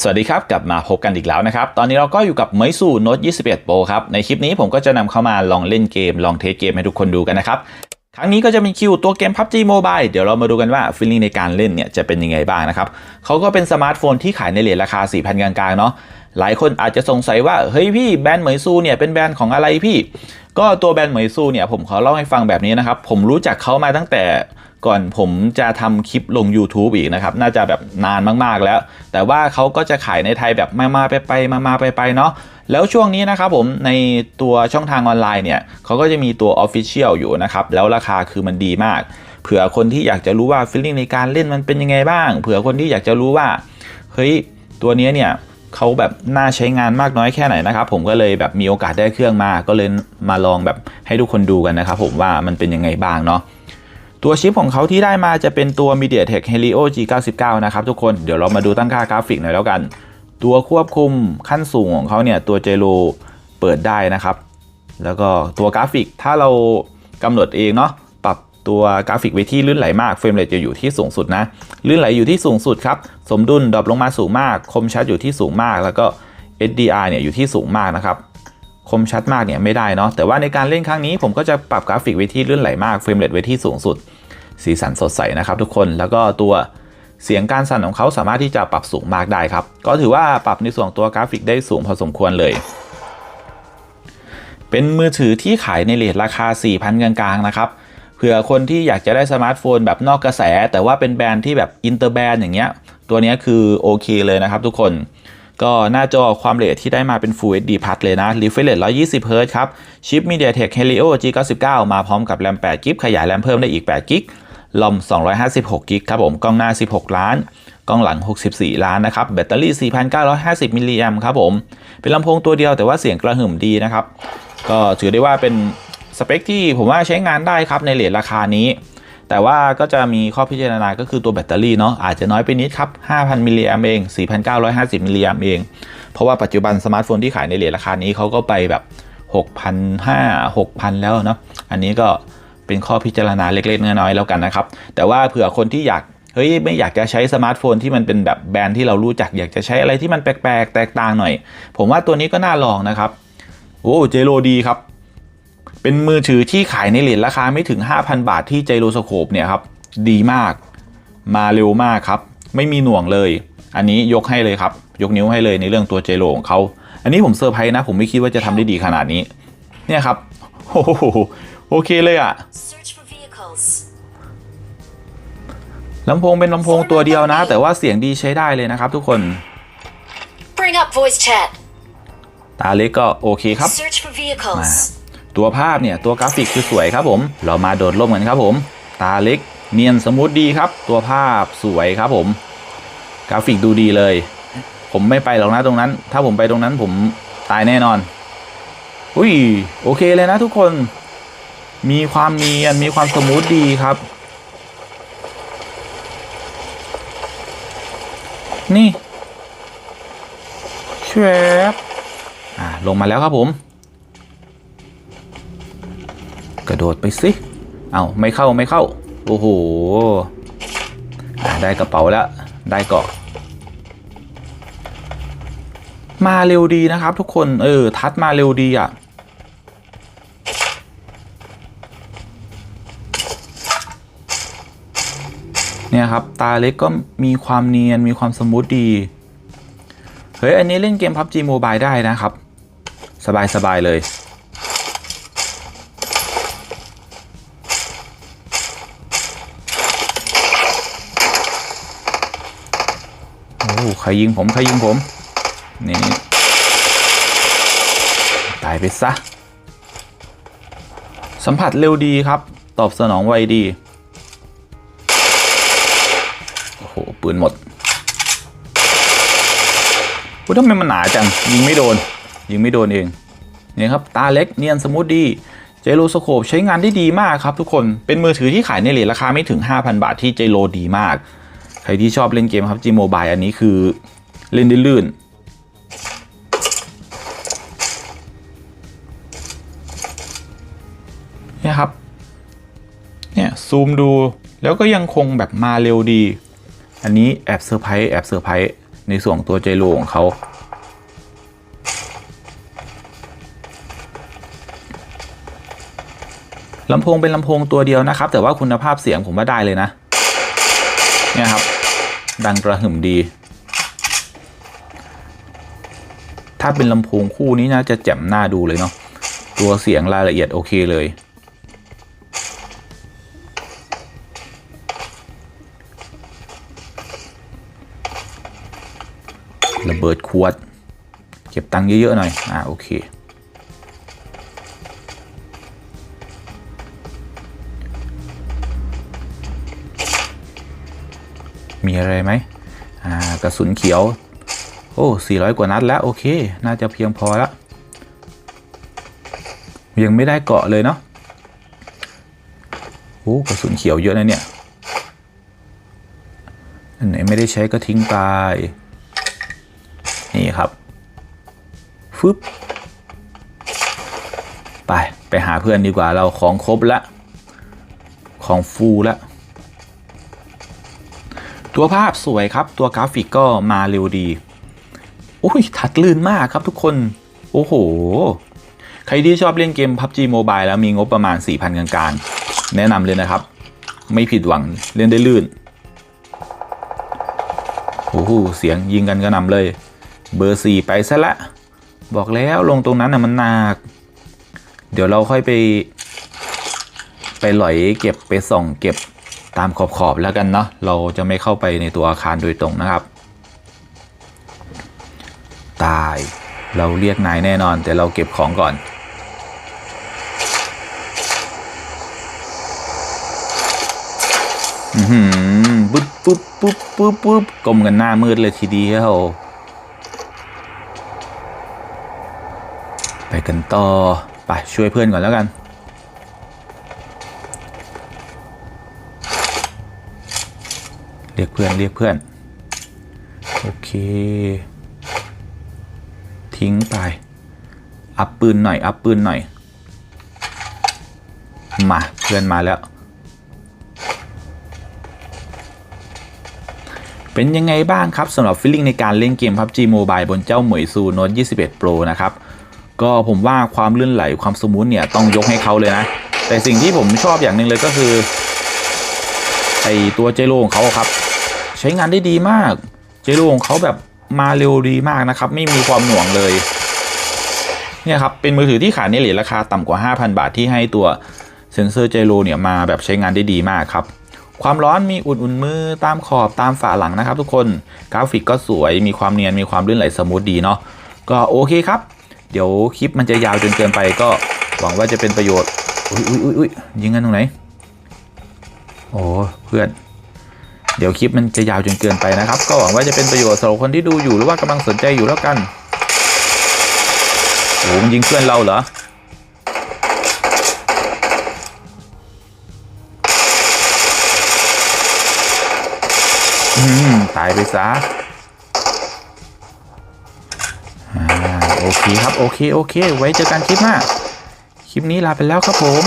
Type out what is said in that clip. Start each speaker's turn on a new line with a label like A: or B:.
A: สวัสดีครับ กลับมาพบกันอีกแล้วนะครับ ตอนนี้เราก็อยู่กับเมยสู่โน้ต21 Pro ครับ ในคลิปนี้ผมก็จะนำเข้ามาลองเล่นเกม ลองเทสเกมให้ทุกคนดูกันนะครับ ครั้งนี้ก็จะมีคิวตัวเกม PUBG Mobile เดี๋ยวเรามาดูกันว่าฟีลลิ่งในการเล่นเนี่ยจะเป็นยังไงบ้างนะครับเขาก็เป็นสมาร์ทโฟนที่ขายในเลทราคา 4,000 กลางๆเนาะหลายคนอาจจะสงสัยว่า เฮ้ยพี่แบรนด์เหมยซูเนี่ยเป็นแบรนด์ของอะไรพี่ ก็ตัวแบรนด์เหมยซูเนี่ยผมขอเล่าให้ฟังแบบนี้นะครับผมรู้จักเขามาตั้งแต่ ก่อนผมจะทำคลิปลง YouTube อีกนะครับ น่าจะแบบนานมากๆแล้ว แต่ว่าเขาก็จะขายในไทยแบบมามาไปไปมามาไปไปเนาะแล้วช่วงนี้นะครับผมในตัวช่องทางออนไลน์เนี่ยเขาก็จะมีตัว Official อยู่นะครับ แล้วราคาคือมันดีมาก เผื่อคนที่อยากจะรู้ว่าฟีลลิ่งในการเล่นมันเป็นยังไงบ้าง เผื่อคนที่อยากจะรู้ว่าเฮ้ยตัวเนี้ยเนี่ยเขาแบบน่าใช้งานมากน้อยแค่ไหนนะครับ ผมก็เลยแบบมีโอกาสได้เครื่องมา ก็เลยมาลองแบบให้ทุกคนดูกันนะครับผมว่ามันเป็นยังไงบ้างเนาะ ตัวชิปของเขาที่ได้มาจะเป็นตัว MediaTek Helio G99 นะครับทุกคนเดี๋ยวเรามาดูตั้งค่ากราฟิกหน่อยแล้วกัน ตัวควบคุมขั้นสูงของเขาเนี่ยตัวเจโ o เปิดได้นะครับ แล้วก็ตัวกราฟิกถ้าเรากำหนดเองเนาะปรับตัวกราฟิกไว้ที่ลื่นไหลมากเฟรมเรทจะอยู่ที่สูงสุดนะลื่นไหลอยู่ที่สูงสุดครับสมดุลดรอปลงมาสูงมาก คมชัดอยู่ที่สูงมาก แล้วก็ SDR เนี่ยอยู่ที่สูงมากนะครับ คมชัดมากเนี่ยไม่ได้เนาะแต่ว่าในการเล่นครั้งนี้ผมก็จะปรับกราฟิกไว้ที่เลื่อนไหลมากเฟรมเรทไว้ที่สูงสุด สีสันสดใสนะครับทุกคนแล้วก็ตัวเสียงการสั่นของเขาสามารถที่จะปรับสูงมากได้ครับ ก็ถือว่าปรับในส่วนตัวกราฟิกได้สูงพอสมควรเลย เป็นมือถือที่ขายในเลทราคา 4,000 กลางๆนะครับเผื่อคนที่อยากจะได้สมาร์ทโฟนแบบนอกกระแส แต่ว่าเป็นแบรนด์ที่แบบอินเตอร์แบรนด์อย่างเงี้ยตัวนี้คือโอเคเลยนะครับทุกคน ก็หน้าจอความเร็วที่ได้มาเป็น Full HD Plus เลยนะ Refresh Rate 120 Hz ครับ ชิป MediaTek Helio G99 มาพร้อมกับแรม8 g b ขยายแรมเพิ่มได้อีก8 g b ลอม256 g b ครับผม กล้องหน้า 16 ล้าน กล้องหลัง 64 ล้านนะครับ แบตเตอรี่ 4,950 มิลลิแอมครับผม เป็นลำโพงตัวเดียวแต่ว่าเสียงกระหึ่มดีนะครับ ก็ถือได้ว่าเป็นสเปคที่ผมว่าใช้งานได้ครับในเลทราคานี้ แต่ว่าก็จะมีข้อพิจารณาก็คือตัวแบตเตอรี่เนาะอาจจะน้อยไปนิดครับ 5,000 มิลลิแอมเอง 4,950 มิลลิแอมเอง เพราะว่าปัจจุบันสมาร์ทโฟนที่ขายในเลทราคานี้เขาก็ไปแบบ 6,500 6,000 แล้วเนาะอันนี้ก็เป็นข้อพิจารณาเล็กๆน้อยๆแล้วกันนะครับ แต่ว่าเผื่อคนที่อยากเฮ้ยไม่อยากจะใช้สมาร์ทโฟนที่มันเป็นแบบแบรนด์ที่เรารู้จักอยากจะใช้อะไรที่มันแปลกๆ แตกต่างหน่อย ผมว่าตัวนี้ก็น่าลองนะครับโอ้เจโรดีครับ เป็นมือถือที่ขายในเลทราคาไม่ถึง 5,000 บาทที่ไจโรสโคปเนี่ยครับ ดีมาก มาเร็วมากครับ ไม่มีหน่วงเลย อันนี้ยกให้เลยครับ ยกนิ้วให้เลยในเรื่องตัวเจโรของเขา อันนี้ผมเซอร์ไพรส์นะ ผมไม่คิดว่าจะทำได้ดีขนาดนี้ เนี่ยครับ โอ้โห โอเคเลยอะ
B: Search for vehicles.
A: ลำโพงเป็นลำโพงตัวเดียวนะ แต่ว่าเสียงดีใช้ได้เลยนะครับทุกคน
B: Bring up voice chat.
A: ตาเล็กก็โอเคครับ
B: Search for vehicles.
A: ตัวภาพเนี่ยตัวกราฟิกคือสวยครับผม เรามาโดดร่มกันครับผม ตาเล็ก เนียนสมูทดีครับ ตัวภาพสวยครับผม กราฟิกดูดีเลย ผมไม่ไปหรอกนะตรงนั้น ถ้าผมไปตรงนั้นผมตายแน่นอน อุ้ยโอเคเลยนะทุกคน มีความเนียนมีความสมูทดีครับ นี่แชบอ่าลงมาแล้วครับผม ระโดดไปสิ เอาไม่เข้าไม่เข้า โอ้โห ได้กระเป๋าแล้ว ได้เกาะ มาเร็วดีนะครับทุกคน เออ ทัดมาเร็วดีอะ เนี่ยครับ ตาเล็กก็มีความเนียน มีความสมูทดี เฮ้ย อันนี้เล่นเกม PUBG Mobile ได้นะครับ สบายสบายเลย อ้ใครยิงผมใครยิงผมนี่ตายไปซะ สัมผัสเร็วดีครับ ตอบสนองไวดี โอ้โห ปืนหมดพูดทำไมมันหนาจัง ยิงไม่โดน ยิงไม่โดนเองเนี่ยครับ ตาเล็กเนียนสมูทดีเจโรสโคปใช้งานได้ดีมากครับทุกคน เป็นมือถือที่ขายในเลทราคาไม่ถึง 5,000 บาทที่เจโรดีมาก ใครที่ชอบเล่นเกมครับ G Mobile อันนี้คือเล่นได้ลื่น เนี่ยครับ เนี่ย ซูมดูแล้วก็ยังคงแบบมาเร็วดี อันนี้แอบเซอร์ไพรส์แอบเซอร์ไพรส์ในส่วนตัวไจโรของเขาลำโพงเป็นลำโพงตัวเดียวนะครับ แต่ว่าคุณภาพเสียงผมว่าได้เลยนะ เนี่ยครับ ดังกระหึ่มดี ถ้าเป็นลำโพงคู่นี้นะจะแจ่มหน้าดูเลยเนาะตัวเสียงรายละเอียดโอเคเลย ระเบิดขวด เก็บตังค์เยอะ ๆ หน่อย อ่า โอเค มีอะไรไหมอ่ากระสุนเขียว โอ้400 กว่านัดแล้ว โอเค น่าจะเพียงพอล้วยังไม่ได้เกาะเลยเนาะโอ้กระสุนเขียวเยอะนะเนี่ยอันไหนไม่ได้ใช้ก็ทิ้งไปนี่ครับฟึบไป ไปหาเพื่อนดีกว่าเราของครบละ ของฟูละ ตัวภาพสวยครับ ตัวกราฟิกก็มาเร็วดีโอ้ยทัดลื่นมากครับทุกคน โอ้โห ใครที่ชอบเล่นเกม PUBG Mobile แล้วมีงบประมาณ 4,000 กลางๆ แนะนำเลยนะครับ ไม่ผิดหวังเล่นได้ลื่น โอ้โห เสียงยิงกันกระหนำเลย เบอร์สี่ไปซะละ บอกแล้วลงตรงนั้นน่ะมันหนัก เดี๋ยวเราค่อยไป ไปหลอยเก็บไปส่องเก็บ ตามขอบๆแล้วกันเนาะเราจะไม่เข้าไปในตัวอาคารโดยตรงนะครับ ตายเราเรียกนายแน่นอน แต่เราเก็บของก่อนอือหือปุ๊บปุ๊บปุ๊บปุ๊บปุ๊บกลมกันหน้ามืดเลยทีเดียวไปกันต่อ ไปช่วยเพื่อนก่อนแล้วกัน รียกเพื่อนเรียกเพื่อน โอเค ทิ้งไป อัพปืนหน่อย อัพปืนหน่อย มา เพื่อนมาแล้ว เป็นยังไงบ้างครับสำหรับฟีลลิ่งในการเล่นเกม PUBG Mobile บนเจ้าหมวยซูโน้ต21 Pro นะครับ ก็ผมว่าความลื่นไหลความสมูทเนี่ยต้องยกให้เขาเลยนะ แต่สิ่งที่ผมชอบอย่างหนึ่งเลยก็คือไอตัวเจโรของเขาครับ ใช้งานได้ดีมาก เจโรของเขาแบบมาเร็วดีมากนะครับ ไม่มีความหน่วงเลยเนี่ยครับเป็นมือถือที่ขายในเหรียญราคาต่ำกว่า 5,000 บาทที่ให้ตัวเซนเซอร์เจโรเนี่ยมาแบบใช้งานได้ดีมากครับ ความร้อนมีอุ่นๆมือตามขอบตามฝาหลังนะครับทุกคนกราฟิกก็สวยมีความเนียนมีความลื่นไหลสมูทดีเนาะก็โอเคครับ เดี๋ยวคลิปมันจะยาวจนเกินไปก็หวังว่าจะเป็นประโยชน์อุ้ยอุ้ยอุ้ยอุ้ยยิงกันตรงไหนโอ้เพื่อน เดี๋ยวคลิปมันจะยาวจนเกินไปนะครับ ก็หวังว่าจะเป็นประโยชน์สำหรับคนที่ดูอยู่หรือว่ากำลังสนใจอยู่แล้วกันโอ้มันยิงเพื่อนเราเหรออืมตายไปซะอ่าโอเคครับ โอเค โอเค ไว้เจอกันคลิปหน้า คลิปนี้ลาไปแล้วครับผม